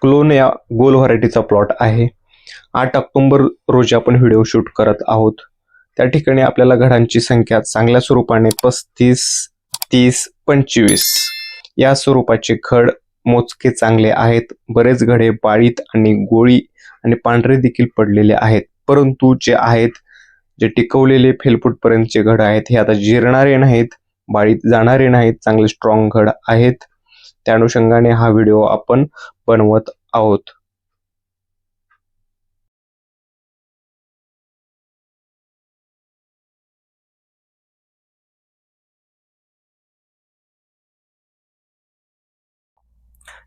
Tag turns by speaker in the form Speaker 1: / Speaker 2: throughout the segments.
Speaker 1: Clone या गोल व्हरायटीचा plot आहे. आठ ऑक्टोबर रोजी आपण व्हिडिओ शूट करत आहोत. त्या ठिकाणी आपल्याला घडांची संख्या चांगल्या स्वरूपाने पस्तीस तीस पंचवीस. या स्वरूपाचे घड मोजके चांगले आहेत. बरेच घडे बाळीत आणि गोळी आणि पांढरे देखील पडलेले आहेत. परंतु जे आहेत जे टिकवलेले फेलफूटपर्यंतचे घड आहेत हे आता जिरणारे नाहीत बाळीत जाणारे नाहीत चांगले स्ट्रॉंग घड आहेत. त्या अनुषंगाने हा व्हिडिओ आपण बनवत आहोत.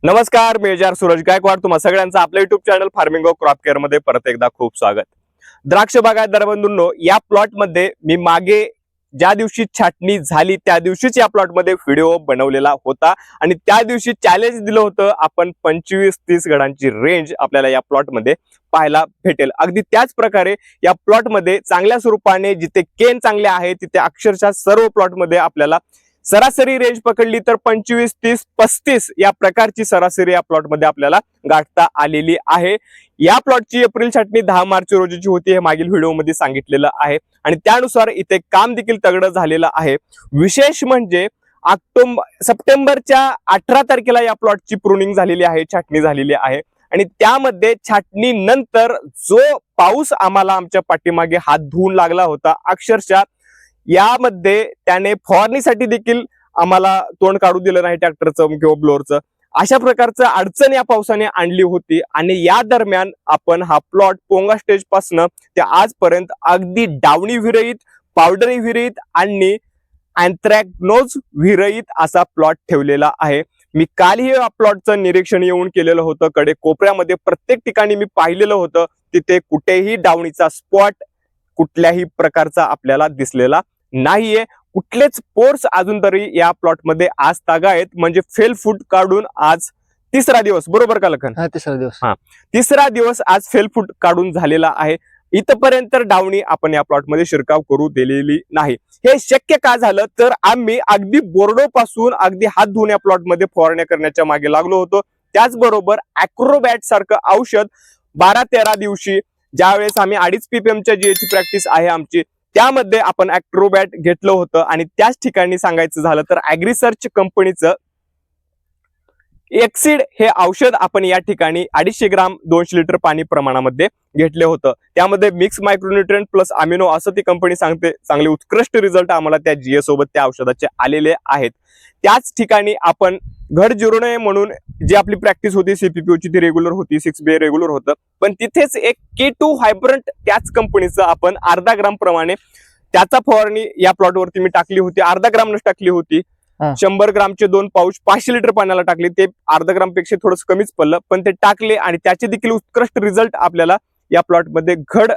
Speaker 2: नमस्कार मेजर सूरज गायकवाड. तुम्हा सगळ्यांचं आपल्या YouTube channel farming of crop केअरमध्ये परत एकदा खूप स्वागत. द्राक्ष बागायतदार बंधूंनो या प्लॉटमध्ये मी मागे ज्या दिवशी छाटणी झाली त्या दिवशीच या प्लॉटमध्ये व्हिडिओ बनवलेला होता. आणि त्या दिवशी चॅलेंज दिलं होतं. आपण पंचवीस तीस गडांची रेंज आपल्याला या प्लॉटमध्ये पाहायला भेटेल. अगदी त्याच प्रकारे या प्लॉटमध्ये चांगल्या स्वरूपाने जिथे केन चांगले आहे तिथे अक्षरशः सर्व प्लॉटमध्ये आपल्याला सरासरी रेंज पकडली तर पंचवीस तीस पस्तीस या प्रकारची सरासरी या प्लॉटमध्ये आपल्याला गाठता आलेली आहे. या प्लॉटची एप्रिल छाटणी दहा मार्च रोजीची होती हे मागील व्हिडिओमध्ये सांगितलेलं आहे. आणि त्यानुसार इथे काम देखील तगडं झालेलं आहे. विशेष म्हणजे ऑक्टोबर सप्टेंबरच्या अठरा तारखेला या प्लॉटची प्रुनिंग झालेली आहे छाटणी झालेली आहे. आणि त्यामध्ये छाटणीनंतर जो पाऊस आम्हाला आमच्या पाठीमागे हात धुवून लागला होता अक्षरशः यामध्ये त्याने फवारणीसाठी देखील आम्हाला तोंड काढू दिलं नाही ट्रॅक्टरचं किंवा ब्लोअरचं. अशा प्रकारचं अडचण या पावसाने आणली होती आणि या दरम्यान आपण हा प्लॉट पोंगा स्टेज पासनं ते आजपर्यंत अगदी डावणी विरहित पावडरी विरहित आणि अँथ्रॅक्नोज विरहित असा प्लॉट ठेवलेला आहे. मी कालही या प्लॉटचं निरीक्षण येऊन केलेलं होतं. कडे कोपऱ्यामध्ये प्रत्येक ठिकाणी मी पाहिलेलं होतं. तिथे कुठेही डावणीचा स्पॉट कुठल्याही प्रकारचा आपल्याला दिसलेला नाहीये. कुठलेच पोर्स अजून तरी या प्लॉटमध्ये आज तागा आहेत. म्हणजे फेल फूट काढून आज तिसरा दिवस. बरोबर का लखन?
Speaker 3: हा तिसरा दिवस.
Speaker 2: तिसरा दिवस आज फेल फूट काढून झालेला आहे. इथपर्यंत डावणी आपण या प्लॉटमध्ये शिरकाव करू दिलेली नाही. हे शक्य का झालं? तर आम्ही अगदी बोर्डो पासून अगदी हात धुवून या प्लॉटमध्ये फवारण्या करण्याच्या मागे लागलो होतो. त्याचबरोबर अॅक्रोबॅट सारखं औषध बारा तेरा दिवशी ज्यावेळेस आम्ही अडीच पीपीएमच्या जीएची प्रॅक्टिस आहे आमची त्यामध्ये आपण ऍक्ट्रोबॅट घेतलं होतं आणि त्याच ठिकाणी सांगायचं झालं तर अॅग्रिसर्च कंपनीचं एक्सिड हे औषध आपण या ठिकाणी अडीचशे ग्राम दोनशे लिटर पाणी प्रमाणामध्ये घेतले होतं. त्यामध्ये मिक्स मायक्रोन्युट्रियन प्लस अमिनो असं ती कंपनी सांगते चांगले उत्कृष्ट रिझल्ट आम्हाला त्या जीए सोबत त्या औषधाचे आलेले आहेत. त्याच ठिकाणी आपण घड जिरू नये म्हणून जी आपली प्रॅक्टिस होती सीपीपीओची ती रेग्युलर होती सिक्स बी रेग्युलर होतं. पण तिथेच एक के टू हायब्रंट त्याच कंपनीचं आपण अर्धा ग्राम प्रमाणे त्याचा फवारणी या प्लॉटवरती मी टाकली होती. अर्धा ग्रामनच टाकली होती. शंभर ग्रामचे दोन पाऊच पाचशे लिटर पाण्याला टाकले. ते अर्धा ग्रामपेक्षा थोडंसं कमीच पडलं पण ते टाकले आणि त्याचे देखील उत्कृष्ट रिझल्ट आपल्याला या प्लॉटमध्ये घड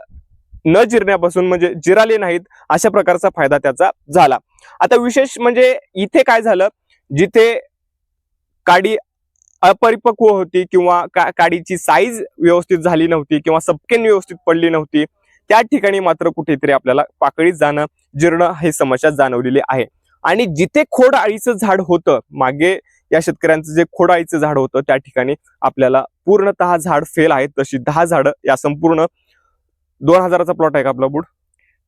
Speaker 2: न जिरण्यापासून म्हणजे जिराले नाहीत अशा प्रकारचा फायदा त्याचा झाला. आता विशेष म्हणजे इथे काय झालं जिथे काडी अपरिपक्व होती किंवा का- काडीची साईज व्यवस्थित झाली नव्हती किंवा सपकेन व्यवस्थित पडली नव्हती त्या ठिकाणी मात्र कुठेतरी आपल्याला पाकळीत जाणं जीर्ण हे समस्या जाणवलेली आहे. आणि जिथे खोड आळीचं झाड होतं मागे या शेतकऱ्यांचं जे खोड आळीचं झाड होतं त्या ठिकाणी आपल्याला पूर्णतः झाड फेल आहेत तशी दहा झाडं या संपूर्ण दोन हजाराचा प्लॉट आहे का आपला बुड?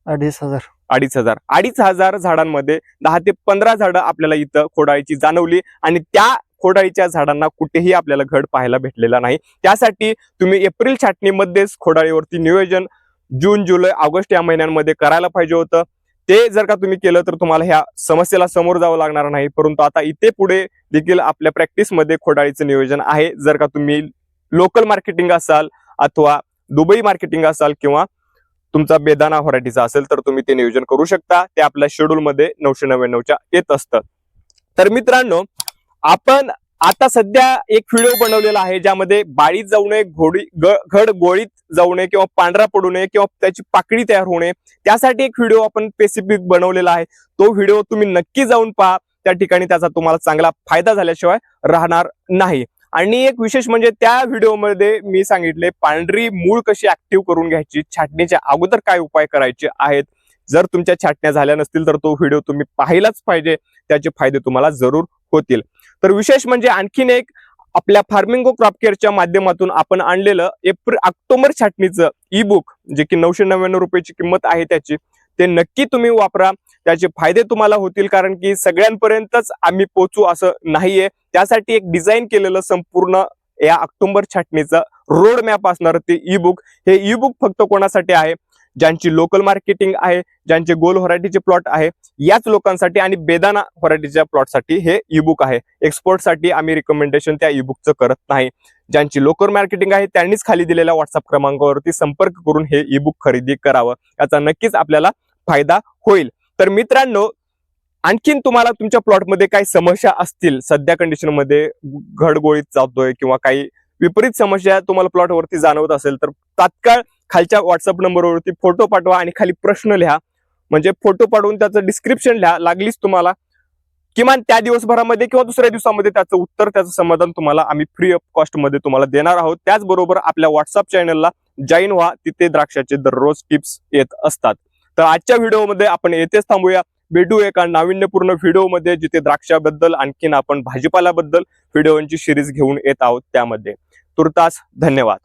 Speaker 3: अडीच हजार.
Speaker 2: अडीच हजार. अडीच हजार झाडांमध्ये दहा ते पंधरा झाडं आपल्याला इथं खोडाळीची जाणवली आणि त्या खोडाळीच्या झाडांना कुठेही आपल्याला घड पाहायला भेटलेला नाही. त्यासाठी तुम्ही एप्रिल छाटणीमध्येच खोडाळीवरती नियोजन जून जुलै ऑगस्ट या महिन्यांमध्ये करायला पाहिजे होतं. ते जर का तुम्ही केलं तर तुम्हाला ह्या समस्येला समोर जावं लागणार नाही. परंतु आता इथे पुढे देखील आपल्या प्रॅक्टिसमध्ये खोडाळीचं नियोजन आहे. जर का तुम्ही लोकल मार्केटिंग असाल अथवा दुबई मार्केटिंग असाल किंवा तुमचा बेदाना व्हरायटीचा असेल तर तुम्ही ते नियोजन करू शकता. ते आपल्या शेड्यूलमध्ये नऊशे नव्याण्णवच्या येत असतं. तर मित्रांनो आपण आता सध्या एक व्हिडिओ बनवलेला आहे ज्यामध्ये बाळीत जाऊ नये घोडी ग- घड गोळीत जाऊ नये किंवा पांढरा पडू नये किंवा त्याची पाकळी तयार होऊ नये त्यासाठी एक व्हिडिओ आपण स्पेसिफिक बनवलेला आहे. तो व्हिडिओ तुम्ही नक्की जाऊन पहा. त्या ठिकाणी त्याचा तुम्हाला चांगला फायदा झाल्याशिवाय राहणार नाही. आणि एक विशेष म्हणजे त्या व्हिडिओमध्ये मी सांगितले पांढरी मूळ कशी ऍक्टिव्ह करून घ्यायची छाटणीच्या अगोदर काय उपाय करायचे आहेत? जर तुमच्या छाटण्या झाल्या नसतील तर तो व्हिडिओ तुम्ही पाहिलाच पाहिजे. त्याचे फायदे तुम्हाला जरूर होतील. तर विशेष म्हणजे आणखीन एक आपल्या फार्मिंगो क्रॉप केअरच्या माध्यमातून आपण आणलेलं एप्रिल ऑक्टोबर छाटणीचं ई बुक जे की नऊशे नव्याण्णव रुपयाची किंमत आहे त्याची ते नक्की तुम्ही वापरा. त्याचे फायदे तुम्हाला होतील कारण की सगळ्यांपर्यंतच आम्ही पोचू असं नाहीये. त्यासाठी एक डिझाईन केलेलं संपूर्ण या ऑक्टोबर छाटणीचं रोड मॅप असणार ते ई बुक हे ई बुक फक्त कोणासाठी आहे? ज्यांची लोकल मार्केटिंग आहे ज्यांचे गोल व्हरायटीचे प्लॉट आहे याच लोकांसाठी आणि बेदाना व्हरायटीच्या प्लॉटसाठी हे ईबुक आहे. एक्सपोर्टसाठी आम्ही रिकमेंडेशन त्या ईबुकचं करत नाही. ज्यांची लोकल मार्केटिंग आहे त्यांनीच खाली दिलेल्या व्हॉट्सअप क्रमांकावरती संपर्क करून हे ईबुक खरेदी करावं. याचा नक्कीच आपल्याला फायदा होईल. तर मित्रांनो आणखीन तुम्हाला तुमच्या प्लॉटमध्ये काही समस्या असतील सध्या कंडिशनमध्ये घडगोळीत जातोय किंवा काही विपरीत समस्या तुम्हाला प्लॉटवरती जाणवत असेल तर तात्काळ खालच्या व्हॉट्सअप नंबरवरती फोटो पाठवा आणि खाली प्रश्न लिहा. म्हणजे फोटो पाठवून त्याचं डिस्क्रिप्शन लिहा. लागलीच तुम्हाला. किमान त्या दिवसभरामध्ये किंवा दुसऱ्या दिवसामध्ये त्याचं उत्तर त्याचं समाधान तुम्हाला आम्ही फ्री ऑफ कॉस्टमध्ये तुम्हाला देणार आहोत. त्याचबरोबर आपल्या व्हॉट्सअप चॅनलला जॉईन व्हा. तिथे द्राक्षाचे दररोज टिप्स येत असतात. तर आजच्या व्हिडिओमध्ये आपण येथेच थांबूया. भेटू एका नाविन्यपूर्ण व्हिडिओमध्ये जिथे द्राक्षाबद्दल आणखीन आपण भाजीपाल्याबद्दल व्हिडिओची सिरीज घेऊन येत आहोत त्यामध्ये. तुर्तास धन्यवाद.